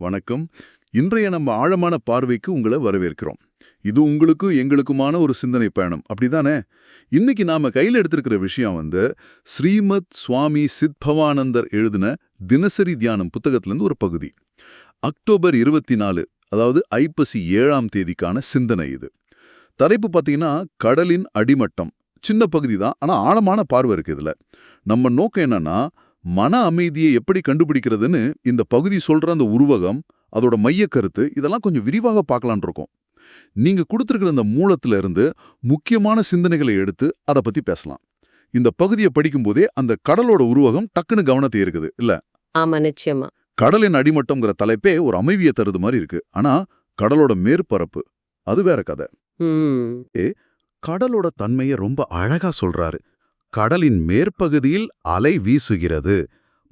வணக்கம். இன்றைய நம்ம ஆழமான பார்வைக்கு உங்களை வரவேற்கிறோம். இது உங்களுக்கும் எங்களுக்குமான ஒரு சிந்தனை பயணம். அப்படிதானே? இன்னைக்கு நாம கையில் எடுத்திருக்கிற விஷயம் வந்து ஸ்ரீமத் சுவாமி சித்பவானந்தர் எழுதின தினசரி தியானம் புத்தகத்திலேருந்து ஒரு பகுதி. அக்டோபர் இருபத்தி நாலு அதாவது ஐப்பசி ஏழாம் தேதிக்கான சிந்தனை இது. தலைப்பு பார்த்தீங்கன்னா கடலின் அடிமட்டம். சின்ன பகுதி தான் ஆனா ஆழமான பார்வை இருக்கு இதுல. நம்ம நோக்கம் என்னன்னா மன அமைதியை எப்படி கண்டுபிடிக்கிறதுன்னு இந்த பகுதி சொல்ற அந்த உருவகம் அதோட மையக் கருத்து இதெல்லாம் கொஞ்சம் விரிவாக பார்க்கலான் இருக்கோம். நீங்க கொடுத்திருக்கிற அந்த மூலத்துல இருந்து முக்கியமான சிந்தனைகளை எடுத்து அதை பத்தி பேசலாம். இந்த பகுதியை படிக்கும்போதே அந்த கடலோட உருவகம் டக்குன்னு கவனத்தை இருக்குது இல்ல? ஆமா நிச்சயமா. கடலின் அடிமட்டம்ங்கிற தலைப்பே ஒரு அமைதியை தருது மாதிரி இருக்கு. ஆனா கடலோட மேற்பரப்பு அது வேற கதை. கடலோட தன்மையை ரொம்ப அழகா சொல்றாரு. கடலின் மேற்பகுதியில் அலை வீசுகிறது.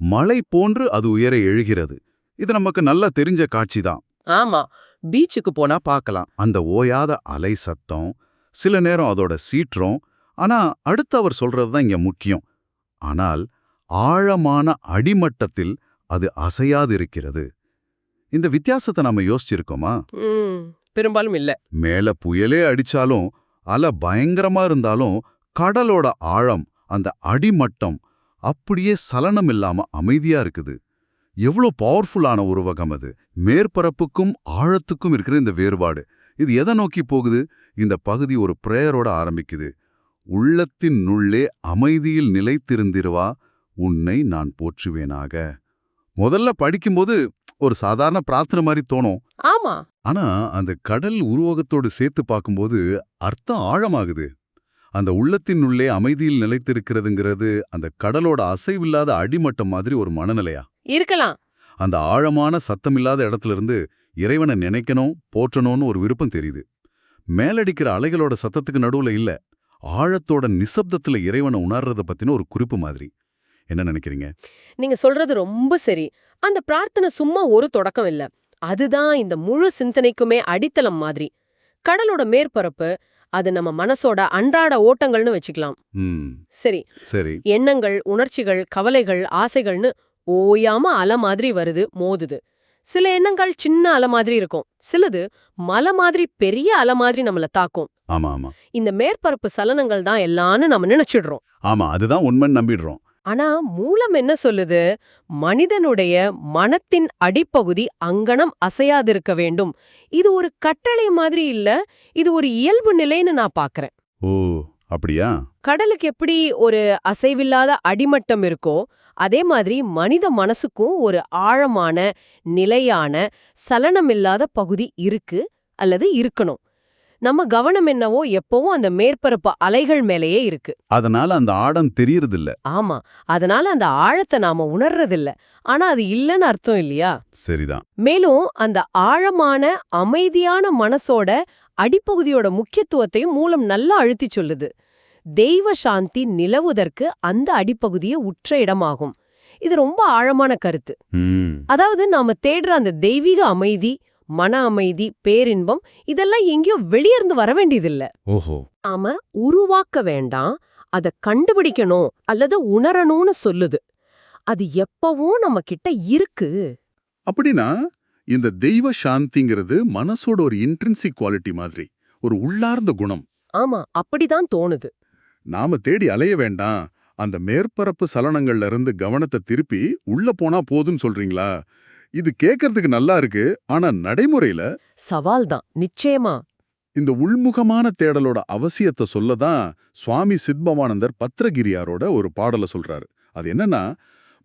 மலை போன்று அது உயர எழுகிறது. இது நமக்கு நல்லா தெரிஞ்ச காட்சிதான் ஆமா பீச்சுக்கு போனா பார்க்கலாம். அந்த ஓயாத அலை சத்தம் சில நேரம் அதோட சீற்றம் ஆனா அடுத்து அவர் சொல்றது தான் இங்க முக்கியம். ஆனால் ஆழமான அடிமட்டத்தில் அது அசையாது இருக்கிறது இந்த வித்தியாசத்தை நாம யோசிச்சிருக்கோமா? பெரும்பாலும் இல்ல. மேல புயலே அடிச்சாலும் அலை பயங்கரமா இருந்தாலும் கடலோட ஆழம் அந்த அடிமட்டம் அப்படியே சலனம் இல்லாம அமைதியா இருக்குது. எவ்வளோ பவர்ஃபுல்லான உருவகம் அது. மேற்பரப்புக்கும் ஆழத்துக்கும் இருக்கிற இந்த வேறுபாடு. இது எதை நோக்கி போகுது? இந்த பகுதி ஒரு பிரேயரோட ஆரம்பிக்குது. உள்ளத்தின் நுள்ளே அமைதியில் நிலைத்திருந்திருவா உன்னை நான் போற்றுவேனாக. முதல்ல படிக்கும்போது ஒரு சாதாரண பிரார்த்தனை மாதிரி தோணும். ஆமா. ஆனா அந்த கடல் உருவகத்தோடு சேர்த்து பார்க்கும்போது அர்த்தம் ஆழமாகுது. அந்த உள்ளத்தின் உள்ளே அமைதியில் நிலைத்திருக்கிறதுங்கிறது அந்த கடலோட அசைவில்லாத அடிமட்டம் மாதிரி ஒரு மனநிலையா? இருக்கலாம். அந்த ஆழமான சத்தமில்லாத இடத்துல இருந்து இறைவனை நினைக்கணும் போற்றணும்னு ஒரு விருப்பம் தெரியுது. மேலடிக்கிற அலைகளோட சத்தத்துக்கு நடுவுல இல்ல ஆழத்தோட நிசப்தத்துல இறைவனை உணர்றத பத்தின ஒரு குறிப்பு மாதிரி. என்ன நினைக்கிறீங்க? நீங்க சொல்றது ரொம்ப சரி. அந்த பிரார்த்தனை சும்மா ஒரு தொடக்கம் இல்ல. அதுதான் இந்த முழு சிந்தனைக்குமே அடித்தளம் மாதிரி. கடலோட மேற்பரப்பு அது நம்ம மனசோட அன்றாட ஓட்டங்கள்னு வச்சுக்கலாம். சரி. சரி. எண்ணங்கள் உணர்ச்சிகள் கவலைகள் ஆசைகள்னு ஓயாம அலை மாதிரி வருது மோதுது. சில எண்ணங்கள் சின்ன அலை மாதிரி இருக்கும். சிலது மலை மாதிரி பெரிய அலை மாதிரி நம்மள தாக்கும். ஆமா ஆமா. இந்த மேற்பரப்பு சலனங்கள் தான் எல்லாம்னு நம்ம நினைச்சிடுறோம். ஆமா அதுதான் உண்மைன்னு நம்பிடுறோம். ஆனா மூலம் என்ன சொல்லுது? மனிதனுடைய மனத்தின் அடிப்பகுதி அங்கனம் அசையாதிருக்க வேண்டும். இது ஒரு கட்டளை மாதிரி இல்ல இது ஒரு இயல்பு நிலைன்னு நான் பாக்குறேன். ஓ அப்படியா? கடலுக்கு எப்படி ஒரு அசைவில்லாத அடிமட்டம் இருக்கோ அதே மாதிரி மனித மனசுக்கும் ஒரு ஆழமான நிலையான சலனமில்லாத பகுதி இருக்கு அல்லது இருக்கணும். நம்ம கவனம் என்னவோ எப்பவும் அந்த மேற்பரப்பு அலைகள் மேலேயே இருக்கு. அதனால அந்த ஆடம் தெரியறதில்ல. ஆமா. அதனால அந்த ஆழத்தை நாம உணர்றதில்ல. ஆனா அது இல்லைன்னு அர்த்தம் இல்லையா? சரிதான். மேலும் அந்த ஆழமான அமைதியான மனசோட அடிப்பகுதியோட முக்கியத்துவத்தையும் மூலம் நல்லா அழுத்தி சொல்லுது. தெய்வ சாந்தி நிலவுதற்கு அந்த அடிப்பகுதியே உற்ற இடமாகும். இது ரொம்ப ஆழமான கருத்து. அதாவது நாம தேடுற அந்த தெய்வீக அமைதி மன அமைதி பேரின்பம் இதெல்லாம் எங்கேயோ வெளியிருந்து வர வேண்டியதில்ல. ஓஹோ. நாம உருவாக்க வேண்டாம் அத கண்டுபிடிக்கணும் அல்லது உணரணும்னு சொல்லுது. அது எப்பவும் நம்ம கிட்ட இருக்கு. அப்படின்னா இந்த தெய்வ சாந்திங்கிறது மனசோட ஒரு இன்ட்ரின்சிக் குவாலிட்டி மாதிரி ஒரு உள்ளார்ந்த குணம். ஆமா அப்படிதான் தோணுது. நாம தேடி அலைய வேண்டாம் அந்த மேற்பரப்பு சலனங்கள்ல இருந்து கவனத்தை திருப்பி உள்ள போனா போதும்னு சொல்றீங்களா? இது கேட்கறதுக்கு நல்லா இருக்கு ஆனா நடைமுறையில சவால் தான் நிச்சயமா. இந்த உள்முகமான தேடலோட அவசியத்தை சொல்லதான் சுவாமி சித்பவானந்தர் பத்ரகிரியாரோட ஒரு பாடல சொல்றாரு. அது என்னன்னா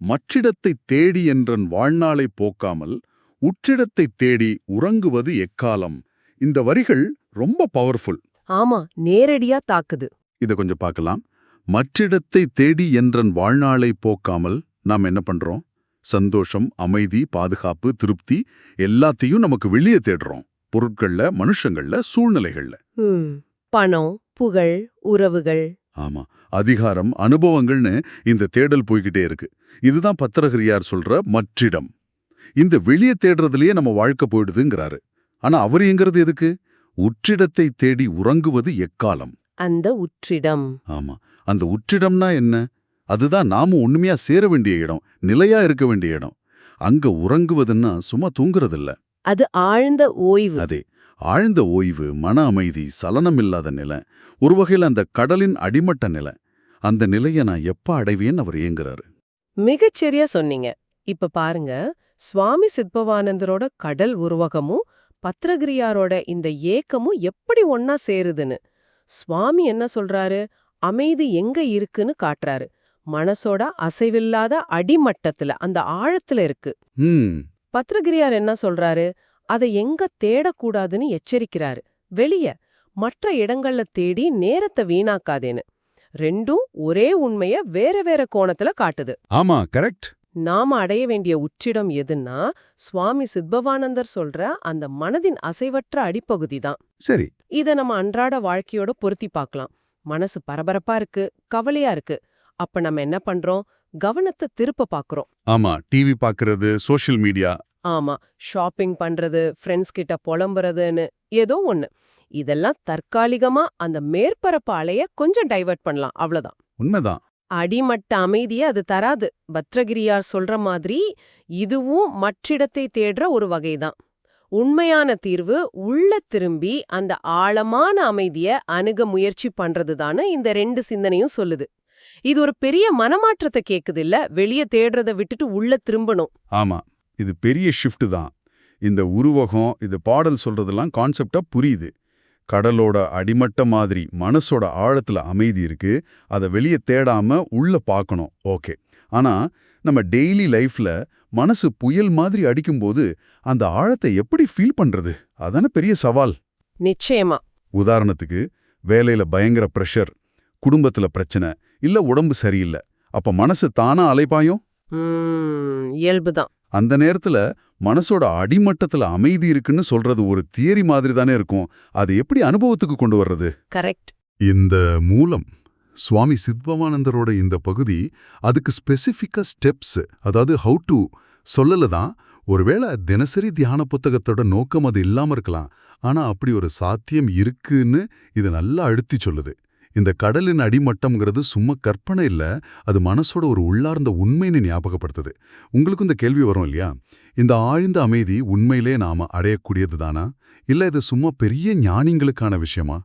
மற்றிடத்தை தேடி என்றன் வாழ்நாளை போக்காமல் உற்றிடத்தை தேடி உறங்குவது எக்காலம்? இந்த வரிகள் ரொம்ப பவர்ஃபுல் ஆமா நேரடியா தாக்குது. இத கொஞ்சம் பார்க்கலாம். மற்றிடத்தை தேடி என்றன் வாழ்நாளை போக்காமல் நாம் என்ன பண்றோம்? சந்தோஷம் அமைதி பாதுகாப்பு திருப்தி எல்லாத்தையும் நமக்கு வெளியே தேடுறோம். பொருட்கள்ல மனுஷங்கள்ல சூழ்நிலைகள்ல. பணம் புகழ் உறவுகள். ஆமா. அதிகாரம் அனுபவங்கள்னு இந்த தேடல் போய்கிட்டே இருக்கு. இதுதான் பத்திரகிரியார் சொல்ற மற்றிடம். இந்த வெளியே தேடுறதுலயே நம்ம வாழ்க்கை போயிடுதுங்கிறாரு. ஆனா அவர் எங்கிறது எதுக்கு? உற்றிடத்தை தேடி உறங்குவது எக்காலம்? அந்த உற்றிடம். ஆமா. அந்த உற்றிடம்னா என்ன? அதுதான் நாமும் உண்மையா சேர வேண்டிய இடம் நிலையா இருக்க வேண்டிய இடம். அங்க உறங்குவதுன்னா சும்மா தூங்குறதில்ல. அது ஆழ்ந்த ஓய்வு. அதே ஆழ்ந்த ஓய்வு மன அமைதி சலனமில்லாத நிலை ஒரு வகையில் அந்த கடலின் அடிமட்ட நிலை. அந்த நிலையை நான் எப்ப அடைவேன்னு அவர் ஏங்குறாரு. மிகச்சரியா சொன்னீங்க. இப்ப பாருங்க சுவாமி சித்பவானந்தரோட கடல் உருவகமும் பத்ரகிரியாரோட இந்த ஏக்கமும் எப்படி ஒன்னா சேருதுன்னு. சுவாமி என்ன சொல்றாரு? அமைதி எங்க இருக்குன்னு காட்டுறாரு. மனசோட அசைவில்லாத அடிமட்டத்துல அந்த ஆழத்துல இருக்கு. ம். பத்ரகிரியார் என்ன சொல்றாரு? அதை எங்க தேடக்கூடாதுன்னு எச்சரிக்கிறாரு. வெளிய மற்ற இடங்கள்ல தேடி நேரத்தை வீணாக்காதேன்னு. ரெண்டும் ஒரே உண்மைய வேற வேற கோணத்துல காட்டுது. ஆமா கரெக்ட். நாம அடைய வேண்டிய உச்சிடம் எதுன்னா சுவாமி சித்பவானந்தர் சொல்ற அந்த மனதின் அசைவற்ற அடிப்பகுதி தான். சரி. இத நம்ம அன்றாட வாழ்க்கையோட பொருத்தி பார்க்கலாம். மனசு பரபரப்பா இருக்கு கவலையா இருக்கு. அப்ப நம்ம என்ன பண்றோம்? கவனத்தை திருப்ப பாக்குறோம். ஆமா டிவி பாக்குறது சோஷியல் மீடியா ஆமா ஷாப்பிங் பண்றது ஃப்ரெண்ட்ஸ் கிட்ட புலம்புறதுன்னு ஏதோ ஒண்ணு. இதெல்லாம் தற்காலிகமா அந்த மேற்பரப்பு அலைய கொஞ்சம் டைவர்ட் பண்ணலாம் அவ்வளவுதான். உண்மைதான். அடிமட்ட அமைதியை அது தராது. பத்ரகிரியார் சொல்ற மாதிரி இதுவும் மற்றிடத்தை தேடுற ஒரு வகைதான். உண்மையான தீர்வு உள்ள திரும்பி அந்த ஆழமான அமைதிய அணுக முயற்சி பண்றதுதான்னு இந்த ரெண்டு சிந்தனையும் சொல்லுது. இது ஒரு பெரிய மனமாற்றத்தை கேக்குது இல்ல வெளிய தேடுறத விட்டுட்டு உள்ள திரும்பணும். ஆமா. இது பெரிய ஷிஃப்ட் தான். இந்த உருவகம் இது பாடல் சொல்றதெல்லாம் கான்செப்டா புரியுது. கடலோட அடிமட்ட மாதிரி மனசோட ஆழத்துல அமைதி இருக்கு. அதை வெளியே தேடாம உள்ள பார்க்கணும் ஓகே. ஆனா நம்ம டெய்லி லைஃப்ல மனசு புயல் மாதிரி அடிக்கும்போது அந்த ஆழத்தை எப்படி ஃபீல் பண்றது? அதானே பெரிய சவால். நிச்சயமா. உதாரணத்துக்கு வேலையில பயங்கர ப்ரெஷர் குடும்பத்துல பிரச்சனை இல்ல உடம்பு சரியில்லை. அப்ப மனசு தானா அலைப்பாயும்? இயல்புதான். அந்த நேரத்துல மனசோட அடிமட்டத்துல அமைதி இருக்குன்னு சொல்றது ஒரு தியரி மாதிரி தானே இருக்கும். அது எப்படி அனுபவத்துக்கு கொண்டு வர்றது? கரெக்ட். இந்த மூலம் சுவாமி சித்பவானந்தரோட இந்த பகுதி அதுக்கு ஸ்பெசிஃபிக்கா ஸ்டெப்ஸ் அதாவது ஹவு டு சொல்லல தான் ஒருவேளை தினசரி தியான புத்தகத்தோட நோக்கம் அது இல்லாம இருக்கலாம். ஆனா அப்படி ஒரு சாத்தியம் இருக்குன்னு இது நல்லா அழுத்தி சொல்லுது. இந்த கடலின் அடிமட்டம்ங்கிறது சும்மா கற்பனை இல்ல அது மனசோட ஒரு உள்ளார்ந்த உண்மைன்னு ஞாபகப்படுத்துது. உங்களுக்கும் இந்த கேள்வி வரும் இல்லையா? இந்த ஆழ்ந்த அமைதி உண்மையிலே நாம அடையக்கூடியது தானா? இல்ல இது சும்மா பெரிய ஞானிங்களுக்கான விஷயமா?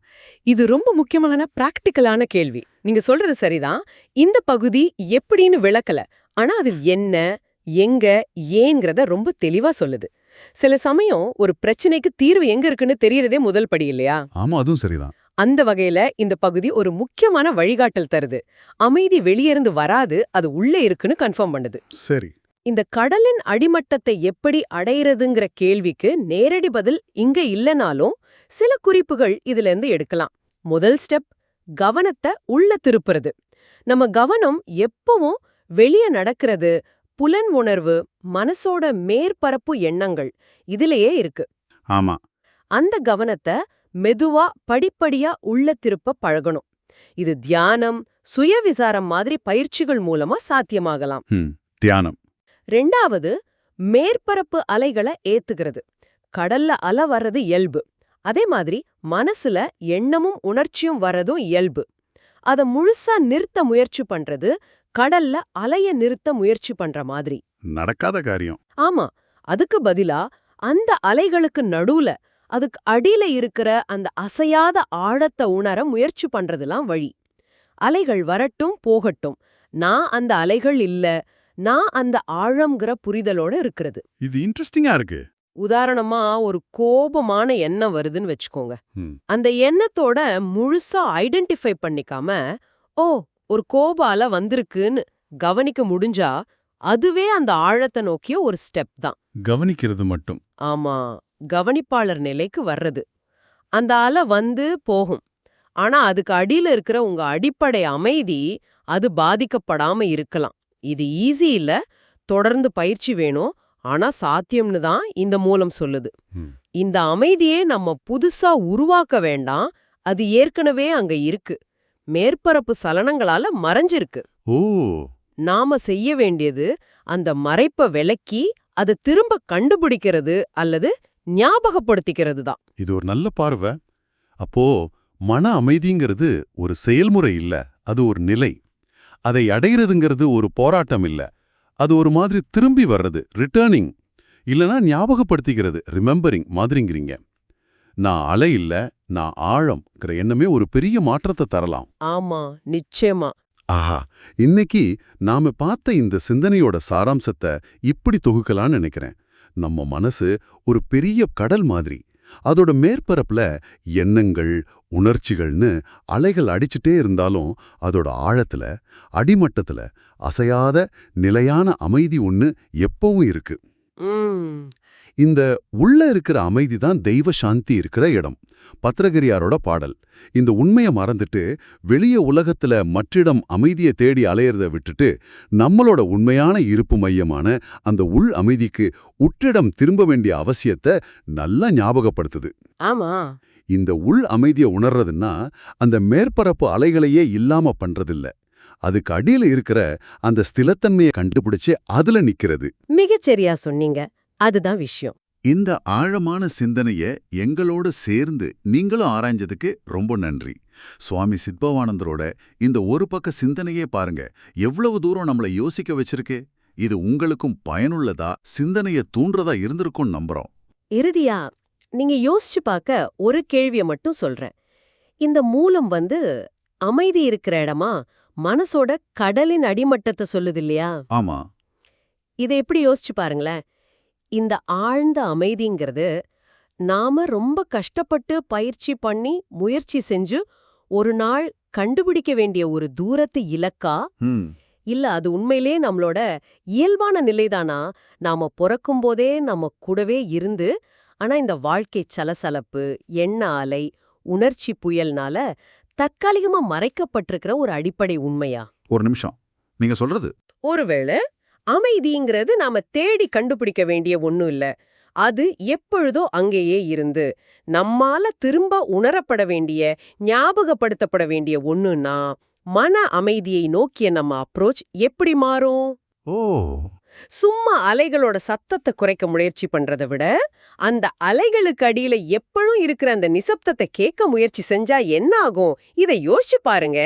இது ரொம்ப முக்கியமான பிராக்டிக்கலான கேள்வி. நீங்க சொல்றது சரிதான். இந்த பகுதி எப்படின்னு விளக்கல. ஆனா அதில் என்ன எங்க ஏங்கிறத ரொம்ப தெளிவா சொல்லுது. சில சமயம் ஒரு பிரச்சனைக்கு தீர்வு எங்க இருக்குன்னு தெரியறதே முதல் படி இல்லையா? ஆமா அதுவும் சரிதான். அந்த வகையில இந்த பகுதி ஒரு முக்கியமான வழிகாட்டல் தருது. அமைதி வெளியிருந்து வராது அது உள்ளே இருக்குன்னு கன்ஃபார்ம் பண்ணுது. சரி. இந்த கடலின் அடிமட்டத்தை எப்படி அடையிறதுங்கிற கேள்விக்கு நேரடி பதில் இங்க இல்லனாலும் சில குறிப்புகள் இதுல இருந்து எடுக்கலாம். முதல் ஸ்டெப் கவனத்தை உள்ள திருப்புறது. நம்ம கவனம் எப்பவும் வெளிய நடக்கிறது புலன் உணர்வு மனசோட மேற்பரப்பு எண்ணங்கள் இதுலயே இருக்கு. ஆமா. அந்த கவனத்தை மெதுவா படிப்படியா உள்ள திருப்ப பழகணும். இது தியானம் சுயவிசாரம் மாதிரி பயிற்சிகள் மூலமா சாத்தியமாகலாம். தியானம். ரெண்டாவது மேற்பரப்பு அலைகளை ஏத்துகிறது. கடல்ல அலை வர்றது இயல்பு. அதே மாதிரி மனசுல எண்ணமும் உணர்ச்சியும் வர்றதும் இயல்பு. அத முழுசா நிறுத்த முயற்சி பண்றது கடல்ல அலைய நிறுத்த முயற்சி பண்ற மாதிரி. நடக்காத காரியம். ஆமா அதுக்கு பதிலா அந்த அலைகளுக்கு நடுவுல அதுக்கு அடியில இருக்கிற அந்த அசையாத ஆழத்தை உணர முயற்சி பண்றதுலாம் வழி. அலைகள் வரட்டும் போகட்டும். நான் அந்த அலைகள் இல்ல. நான் அந்த ஆழம்ங்கிற புரிதலோட இருக்கிறது. இது இன்ட்ரெஸ்டிங்கா இருக்கு. உதாரணமா ஒரு கோபமான எண்ணம் வருதுன்னு வச்சுக்கோங்க. அந்த எண்ணத்தோட முழுசா ஐடென்டிஃபை பண்ணிக்காம ஓ ஒரு கோப அலை வந்திருக்குன்னு கவனிக்க முடிஞ்சா அதுவே அந்த ஆழத்தை நோக்கிய ஒரு ஸ்டெப் தான். கவனிக்கிறது மட்டும். ஆமா. கவனிப்பாளர் நிலைக்கு வர்றது. அந்த அலை வந்து போகும். ஆனா அதுக்கு அடியில இருக்கிற உங்க அடிப்படை அமைதி அது பாதிக்கப்படாம இருக்கலாம். இது ஈஸி இல்ல. தொடர்ந்து பயிற்சி வேணும். ஆனா சாத்தியம்னு தான் இந்த மூலம் சொல்லுது. இந்த அமைதியே நம்ம புதுசா உருவாக்க வேண்டாம். அது ஏற்கனவே அங்க இருக்கு. மேற்பரப்பு சலனங்களால மறைஞ்சிருக்கு. நாம செய்ய வேண்டியது அந்த மறைப்ப விலக்கி அதை திரும்ப கண்டுபிடிக்கிறது அல்லது ஞாபகப்படுத்திக்கிறது தான் இது ஒரு நல்ல பார்வை. அப்போ மன அமைதிங்கிறது ஒரு செயல்முறை இல்ல. அது ஒரு நிலை. அதை அடையிறதுங்கிறது ஒரு போராட்டம் இல்ல. அது ஒரு மாதிரி திரும்பி வர்றது ரிட்டர்னிங் இல்லனா ஞாபகப்படுத்திக்கிறது ரிமெம்பரிங் மாதிரிங்கிறீங்க. நான் அலை இல்ல நான் ஆழம்ங்கிற எண்ணமே ஒரு பெரிய மாற்றத்தை தரலாம். ஆமா நிச்சயமா. ஆஹா இன்னைக்கு நாம பார்த்த இந்த சிந்தனையோட சாராம்சத்தை இப்படி தொகுக்கலாம்னு நினைக்கிறேன். நம்ம மனசு ஒரு பெரிய கடல் மாதிரி. அதோட மேற்பரப்புல எண்ணங்கள் உணர்ச்சிகள்னு அலைகள் அடிச்சுட்டே இருந்தாலும் அதோட ஆழத்துல அடிமட்டத்துல அசையாத நிலையான அமைதி ஒன்று எப்பவும் இருக்கு. இந்த உள்ள இருக்கிற அமைதி தான் தெய்வ சாந்தி இருக்கிற இடம். பத்திரகிரியாரோட பாடல். இந்த உண்மையை மறந்துட்டு வெளிய உலகத்துல மற்றிடம் அமைதியை தேடி அலையறத விட்டுட்டு நம்மளோட உண்மையான இருப்பு மையமான அந்த உள் அமைதிக்கு உற்றிடம் திரும்ப வேண்டிய அவசியத்தை நல்லா ஞாபகப்படுத்துது. ஆமா. இந்த உள் அமைதியை உணர்றதுன்னா அந்த மேற்பரப்பு அலைகளையே இல்லாம பண்றதில்ல. அதுக்கு அடியில இருக்கிற அந்த ஸ்திலத்தன்மையை கண்டுபிடிச்சு அதுல நிக்கிறது. மிகச்சரியா சொன்னீங்க. அதுதான் விஷயம். இந்த ஆழமான சிந்தனைய எங்களோட சேர்ந்து நீங்களும் ஆராய்ஞ்சதுக்கு ரொம்ப நன்றி. சுவாமி சித்பவானந்தரோட இந்த ஒரு பக்க சிந்தனையே பாருங்க. எவ்வளவு தூரம் நம்மளை யோசிக்க வச்சிருக்கு? இது உங்களுக்கும் பயனுள்ளதா? சிந்தனைய தூண்டுறதா இருந்திருக்கும் நம்புறோம். இறுதியா நீங்க யோசிச்சு பார்க்க ஒரு கேள்விய மட்டும் சொல்றேன். இந்த மூலம் வந்து அமைதி இருக்கிற இடமா? மனசோட கடலின் அடிமட்டத்தை சொல்லுது இல்லையா? ஆமா. இதை எப்படி யோசிச்சு பாருங்களேன். இந்த ஆழ்ந்த அமைதிங்கிறது நாம ரொம்ப கஷ்டப்பட்டு பயிற்சி பண்ணி முயற்சி செஞ்சு ஒரு நாள் கண்டுபிடிக்க வேண்டிய ஒரு தூரத்து இலக்கா? இல்ல அது உண்மையிலே நம்மளோட இயல்பான நிலைதானா? நாம பிறக்கும் போதே நம்ம கூடவே இருந்து ஆனா இந்த வாழ்க்கை சலசலப்பு எண்ண அலை உணர்ச்சி புயல்னால தற்காலிகமா மறைக்கப்பட்டிருக்கிற ஒரு அடிப்படை உண்மையா? ஒரு நிமிஷம். நீங்க சொல்றது. ஒருவேளை அமைதிங்கிறது நாம தேடி கண்டுபிடிக்க வேண்டிய ஒண்ணும் இல்ல. அது எப்பொழுதோ அங்கேயே இருந்து நம்மால திரும்ப உணரப்பட வேண்டிய ஞாபகப்படுத்தப்பட வேண்டிய ஒண்ணுன்னா மன அமைதியை நோக்கிய நம்ம அப்ரோச் எப்படி மாறும்? ஓ. சும்மா அலைகளோட சத்தத்தை குறைக்க முயற்சி பண்றதை விட அந்த அலைகளுக்கு அடியில எப்பளும் இருக்கிற அந்த நிசப்தத்தை கேட்க முயற்சி செஞ்சா என்ன ஆகும்? இதை யோசிச்சு பாருங்க.